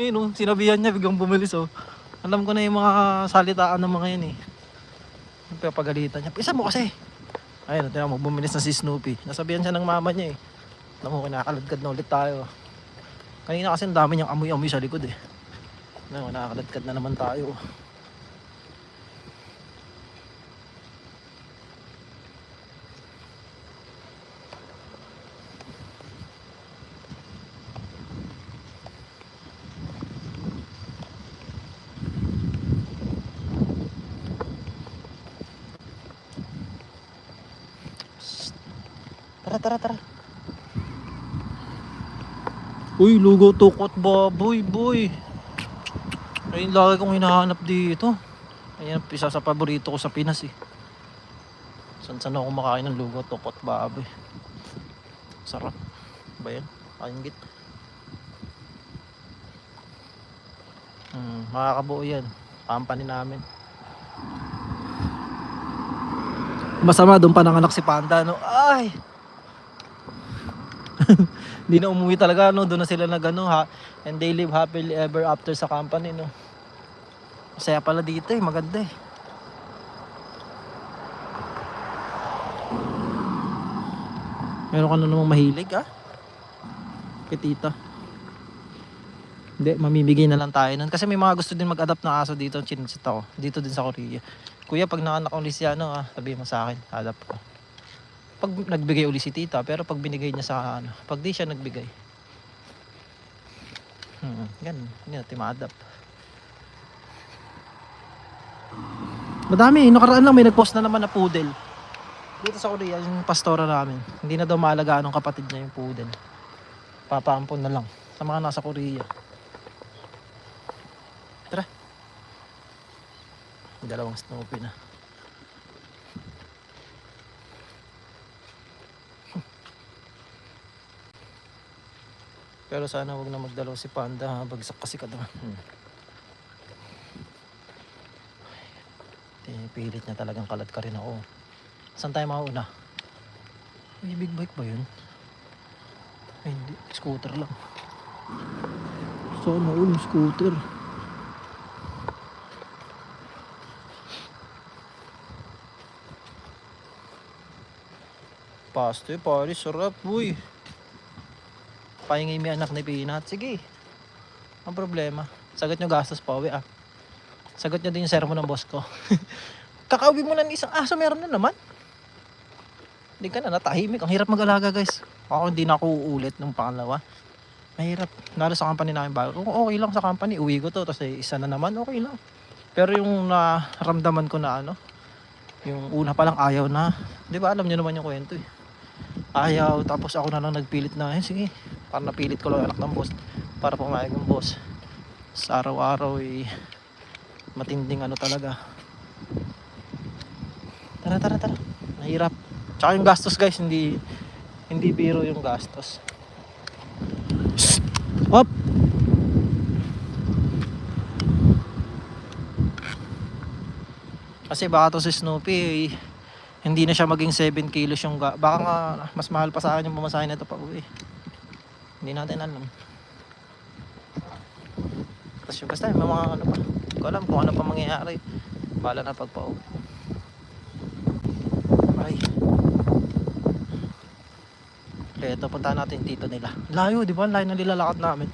Yun, oh, sinabihan niya, biglang bumilis, oh. Alam ko na yung mga salitaan ng mga yan, eh. Pagalitan niya. Isa mo kasi. Ayun, tinan mo, bumilis na si Snoopy. Nasabihan siya ng mama niya, eh. Alam mo, kinakaladkad na ulit tayo. Kanina kasi ang dami niyang amoy-amoy sa likod, eh. Ano, nakakaladkad na naman tayo. Tara, tara, tara. Uy, lugaw tukot baboy, boy. Ayun lagi kong hinahanap dito. Ayan, isa sa paborito ko sa Pinas eh. San saan ako kumakain ng lugaw tukot baboy. Sarap. Ba yan? Kaingit. Hmm, makakabuo yan. Company namin. Masama doon pa nanganak si Panda, no? Ay! Hindi na umuwi talaga, no? Doon na sila nag, ano, ha? And they live happily ever after sa company, no? Masaya pala dito, eh. Maganda, eh. Meron ka na namang mahilig, ah? Kay tita. Hindi, mamimigay na lang tayo nun. Kasi may mga gusto din mag-adapt ng aso dito, chinsit ako. Dito din sa Korea. Kuya, pag nakanak ang Lisiano, ah, sabihin mo sa akin, adapt ko. Pag nagbigay uli si tita, pero pag binigay niya sa ano, pag di siya nagbigay. Hmm, ganun. Natin ma-adapt. Madami, nakaraan lang may nag-post na naman na poodle. Dito sa Korea, yung pastora namin. Hindi na daw maalagaan ng kapatid niya yung poodle. Papaampon na lang sa mga nasa Korea. Tara. Dalawang Snoopy na. Pero sana wag na magdalaw si Panda ha. Bagsak kasi ka doon. Hmm. Ay, Pilit niya talagang kalat ka rin ako. Saan tayo mauna? May big bike ba yun? Ay, hindi. Scooter lang. Saan mauna scooter? Pasto eh, pare, sarap, boy. Pahingay mi anak ni Pinat. Sige. Ang problema. Sagot nyo gastos pa uwi ah. Sagot nyo din yung sermon ng boss ko. Kakauwi mo na ng isang aso, meron na naman. Hindi ka na natahimik. Ang hirap mag-alaga guys. Ako hindi na ako uulit ng pangalawa. Mahirap. Lalo sa company namin bago. Kung okay lang sa company, uwi ko to. Tapos eh, isa na naman, okay lang. Pero yung naramdaman ko na ano, yung una pa lang ayaw na. Di ba alam nyo naman yung kwento eh. Ayaw, tapos ako na lang nagpilit na, eh sige, para napilit ko lang anak ng boss, para pumayag ng boss. Sa araw-araw eh, matinding ano talaga. Tara, tara, tara. Mahirap. Tsaka yung gastos guys, hindi, hindi biro yung gastos. Up! Kasi baka to si Snoopy, eh, hindi na siya maging 7 kilos yung baka nga mas mahal pa sa akin yung pamasahe na ito pa uwi hindi natin alam. Yung basta may mga ano pa. Hindi ko alam kung ano pa mangyayari. Bala na pagpa uwi ay. Kaya ito punta natin dito nila. Layo di ba? Layo na nilalakad namin.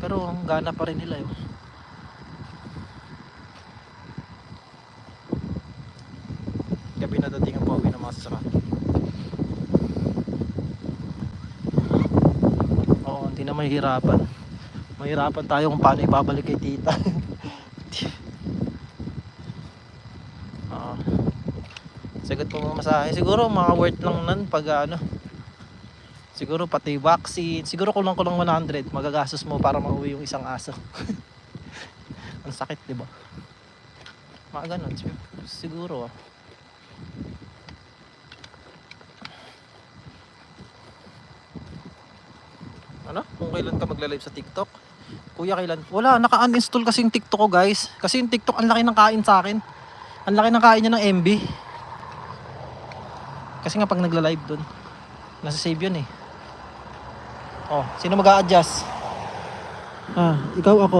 Pero ang gana pa rin nila yun gabi na dating ang pauwi ng mga sasakyan. Na mahirapan. Tayo kung paano ibabalik kay tita. Oo. Sagot po mga masahe. Siguro mga worth lang nun pag ano. Siguro pati vaccine. Siguro kulang kulang 100. Magagastos mo para mauwi yung isang aso. Ang sakit, di ba? Mga ganun. Siguro ah. Ano? Kung kailan ka magla-live sa TikTok? Kuya, kailan? Wala, naka-uninstall kasi yung TikTok ko, guys. Kasi yung TikTok, ang laki ng kain sa akin. Ang laki ng kain niya ng MB. Kasi nga pag nagla-live dun, nasa save yun eh. Oh, sino mag-a-adjust? Ah, ikaw ako.